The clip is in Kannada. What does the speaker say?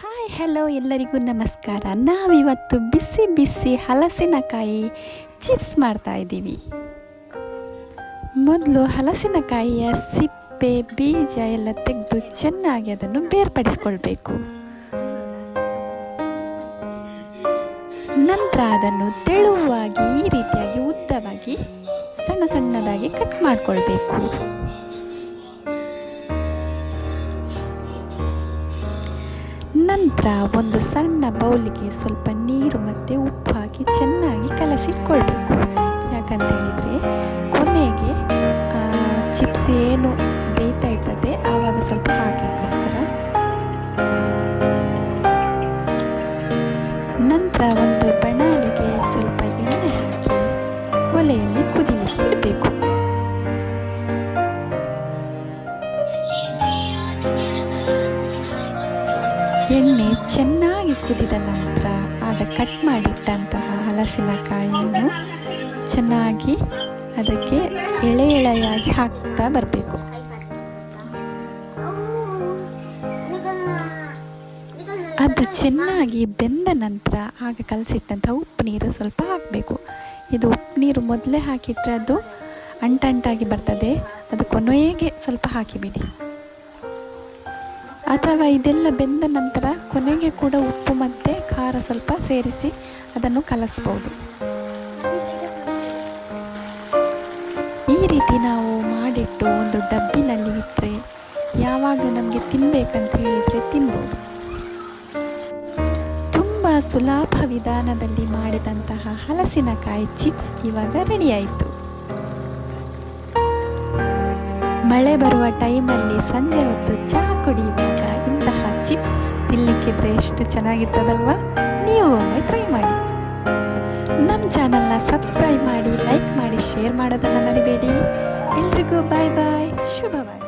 ಹಾಯ್ ಹಲೋ ಎಲ್ಲರಿಗೂ ನಮಸ್ಕಾರ. ನಾವಿವತ್ತು ಬಿಸಿ ಬಿಸಿ ಹಲಸಿನಕಾಯಿ ಚಿಪ್ಸ್ ಮಾಡ್ತಾ ಇದ್ದೀವಿ. ಮೊದಲು ಹಲಸಿನಕಾಯಿಯ ಸಿಪ್ಪೆ, ಬೀಜ ಎಲ್ಲ ತೆಗೆದು ಚೆನ್ನಾಗಿ ಅದನ್ನು ಬೇರ್ಪಡಿಸ್ಕೊಳ್ಬೇಕು. ನಂತರ ಅದನ್ನು ತೆಳುವಾಗಿ ಈ ರೀತಿಯಾಗಿ ಉದ್ದವಾಗಿ ಸಣ್ಣ ಸಣ್ಣದಾಗಿ ಕಟ್ ಮಾಡಿಕೊಳ್ಬೇಕು. ನಂತರ ಒಂದು ಸಣ್ಣ ಬೌಲಿಗೆ ಸ್ವಲ್ಪ ನೀರು ಮತ್ತು ಉಪ್ಪು ಹಾಕಿ ಚೆನ್ನಾಗಿ ಕಲಸಿಟ್ಕೊಳ್ಬೇಕು. ಯಾಕಂತ ಹೇಳಿದರೆ ಕೊನೆಗೆ ಚಿಪ್ಸ್ ಏನು ಬೇಯ್ತಾ ಇರ್ತದೆ, ಆವಾಗ ಸ್ವಲ್ಪ ಹಾಕಿಕ್ಕೋಸ್ಕರ ನಂತರ ಒಂದು ಎಣ್ಣೆ ಚೆನ್ನಾಗಿ ಕುದಿದ ನಂತರ ಆಗ ಕಟ್ ಮಾಡಿಟ್ಟಂತಹ ಹಲಸಿನಕಾಯಿಯನ್ನು ಚೆನ್ನಾಗಿ ಅದಕ್ಕೆ ಎಳೆ ಎಳೆಯಾಗಿ ಹಾಕ್ತಾ ಬರಬೇಕು. ಅದು ಚೆನ್ನಾಗಿ ಬೆಂದ ನಂತರ ಆಗ ಕಲಸಿಟ್ಟಂಥ ಉಪ್ಪು ನೀರು ಸ್ವಲ್ಪ ಹಾಕಬೇಕು. ಇದು ಉಪ್ಪು ನೀರು ಮೊದಲೇ ಹಾಕಿಟ್ರೆ ಅದು ಅಂಟಂಟಾಗಿ ಬರ್ತದೆ. ಅದು ಕೊನೆಗೆ ಸ್ವಲ್ಪ ಹಾಕಿಬಿಡಿ. ಅಥವಾ ಇದೆಲ್ಲ ಬೆಂದ ನಂತರ ಕೊನೆಗೆ ಕೂಡ ಉಪ್ಪು ಮತ್ತು ಖಾರ ಸ್ವಲ್ಪ ಸೇರಿಸಿ ಅದನ್ನು ಕಲಸ್ಬೋದು. ಈ ರೀತಿ ನಾವು ಮಾಡಿಟ್ಟು ಒಂದು ಡಬ್ಬಿನಲ್ಲಿ ಇಟ್ಟರೆ ಯಾವಾಗಲೂ ನಮಗೆ ತಿನ್ನಬೇಕಂತ ಹೇಳಿದರೆ ತಿನ್ಬೋದು. ತುಂಬ ಸುಲಭ ವಿಧಾನದಲ್ಲಿ ಮಾಡಿದಂತಹ ಹಲಸಿನಕಾಯಿ ಚಿಪ್ಸ್ ಇವಾಗ ರೆಡಿಯಾಯಿತು ಮಳೆ ಬರುವ ಟೈಮಲ್ಲಿ ಸಂಜೆ ಹೊತ್ತು ಚಹಾ ಕುಡಿಯುವಾಗ ಇಂತಹ ಚಿಪ್ಸ್ ತಿನ್ನಲಿಕ್ಕಿದ್ರೆ ಎಷ್ಟು ಚೆನ್ನಾಗಿರ್ತದಲ್ವಾ? ನೀವು ಒಮ್ಮೆ ಟ್ರೈ ಮಾಡಿ. ನಮ್ಮ ಚಾನಲ್ನ ಸಬ್ಸ್ಕ್ರೈಬ್ ಮಾಡಿ, ಲೈಕ್ ಮಾಡಿ, ಶೇರ್ ಮಾಡೋದನ್ನು ಮರಿಬೇಡಿ. ಎಲ್ರಿಗೂ ಬಾಯ್ ಬಾಯ್. ಶುಭವಾಗಿ